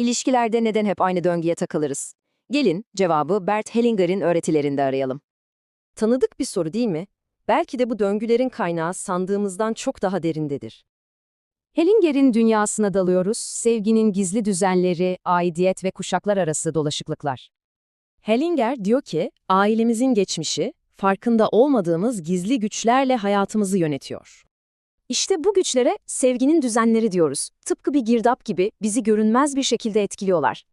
İlişkilerde neden hep aynı döngüye takılırız? Gelin cevabı Bert Hellinger'in öğretilerinde arayalım. Tanıdık bir soru değil mi? Belki de bu döngülerin kaynağı sandığımızdan çok daha derindedir. Hellinger'in dünyasına dalıyoruz, sevginin gizli düzenleri, aidiyet ve kuşaklar arası dolaşıklıklar. Hellinger diyor ki, ailemizin geçmişi, farkında olmadığımız gizli güçlerle hayatımızı yönetiyor. İşte bu güçlere sevginin düzenleri diyoruz. Tıpkı bir girdap gibi bizi görünmez bir şekilde etkiliyorlar.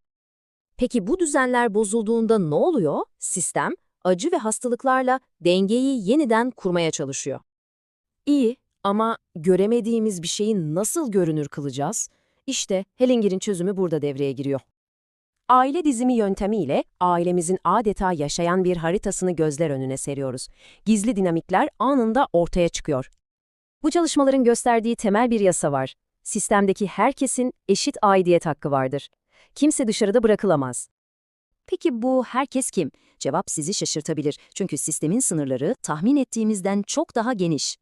Peki bu düzenler bozulduğunda ne oluyor? Sistem, acı ve hastalıklarla dengeyi yeniden kurmaya çalışıyor. İyi ama göremediğimiz bir şeyi nasıl görünür kılacağız? İşte Hellinger'in çözümü burada devreye giriyor. Aile dizimi yöntemiyle ailemizin adeta yaşayan bir haritasını gözler önüne seriyoruz. Gizli dinamikler anında ortaya çıkıyor. Bu çalışmaların gösterdiği temel bir yasa var. Sistemdeki herkesin eşit aidiyet hakkı vardır. Kimse dışarıda bırakılamaz. Peki bu herkes kim? Cevap sizi şaşırtabilir. Çünkü sistemin sınırları tahmin ettiğimizden çok daha geniş.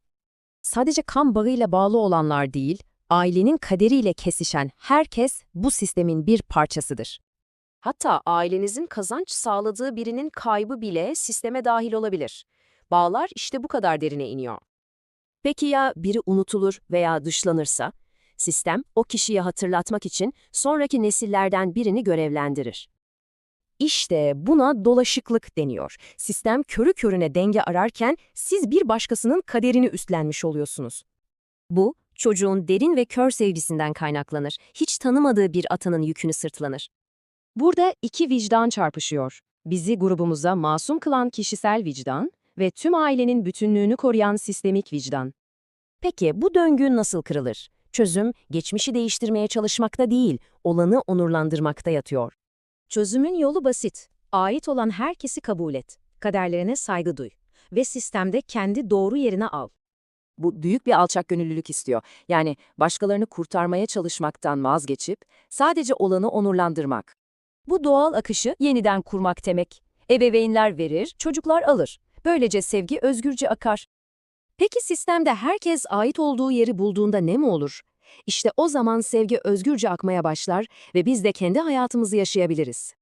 Sadece kan bağıyla bağlı olanlar değil, ailenin kaderiyle kesişen herkes bu sistemin bir parçasıdır. Hatta ailenizin kazanç sağladığı birinin kaybı bile sisteme dahil olabilir. Bağlar işte bu kadar derine iniyor. Peki ya biri unutulur veya dışlanırsa? Sistem o kişiyi hatırlatmak için sonraki nesillerden birini görevlendirir. İşte buna dolaşıklık deniyor. Sistem körü körüne denge ararken siz bir başkasının kaderini üstlenmiş oluyorsunuz. Bu, çocuğun derin ve kör sevgisinden kaynaklanır. Hiç tanımadığı bir atanın yükünü sırtlanır. Burada iki vicdan çarpışıyor. Bizi grubumuza masum kılan kişisel vicdan ve tüm ailenin bütünlüğünü koruyan sistemik vicdan. Peki bu döngü nasıl kırılır? Çözüm, geçmişi değiştirmeye çalışmakta değil, olanı onurlandırmakta yatıyor. Çözümün yolu basit. Ait olan herkesi kabul et. Kaderlerine saygı duy. Ve sistemde kendi doğru yerine al. Bu büyük bir alçak gönüllülük istiyor. Yani başkalarını kurtarmaya çalışmaktan vazgeçip sadece olanı onurlandırmak. Bu doğal akışı yeniden kurmak demek. Ebeveynler verir, çocuklar alır. Böylece sevgi özgürce akar. Peki sistemde herkes ait olduğu yeri bulduğunda ne mi olur? İşte o zaman sevgi özgürce akmaya başlar ve biz de kendi hayatımızı yaşayabiliriz.